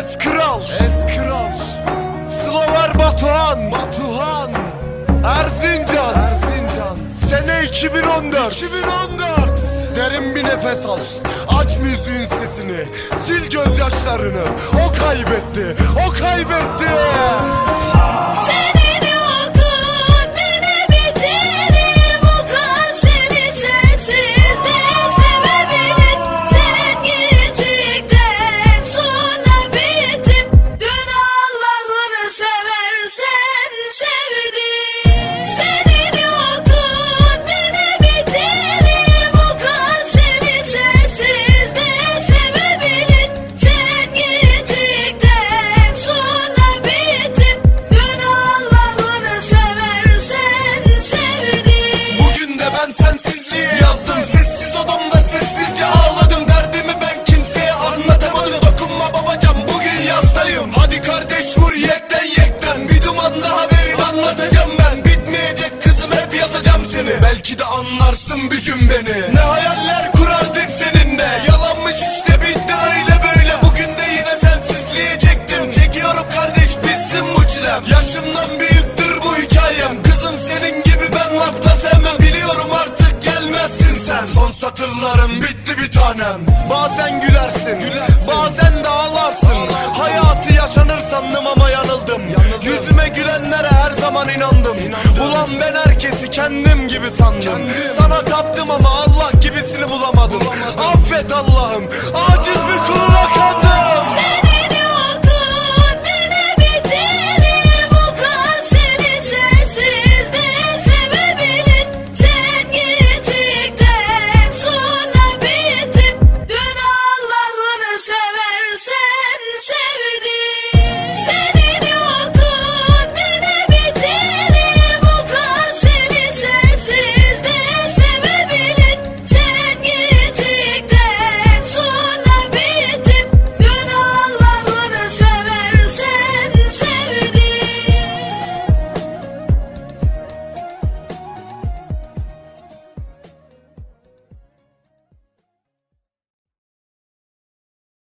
Es kral. Es kral. Slover Batuhan. Batuhan. Erzincan. Erzincan. Sene 2014 2014 Derin bir nefes al. Aç müziğin sesini. Sil gözyaşlarını. O kaybetti. O kaybetti anlatacağım ben. Bitmeyecek kızım hep yazacağım seni. Belki de anlarsın bir gün beni. Ne hayaller kurardık seninle. Yalanmış işte bitti öyle böyle. Bugün de yine sensizliğe çektim Çekiyorum kardeş bitsin bu çilem. Yaşımdan büyüktür bu hikayem. Kızım senin gibi ben lafta sevmem. Biliyorum artık gelmezsin sen. Son satırlarım bitti bir tanem. Bazen gülersin, bazen zaman inandım. Ulan ben herkesi kendim gibi sandım. Sana taptım ama Allah gibisini bulamadım. Affet Allah'ım. Aciz bir kulum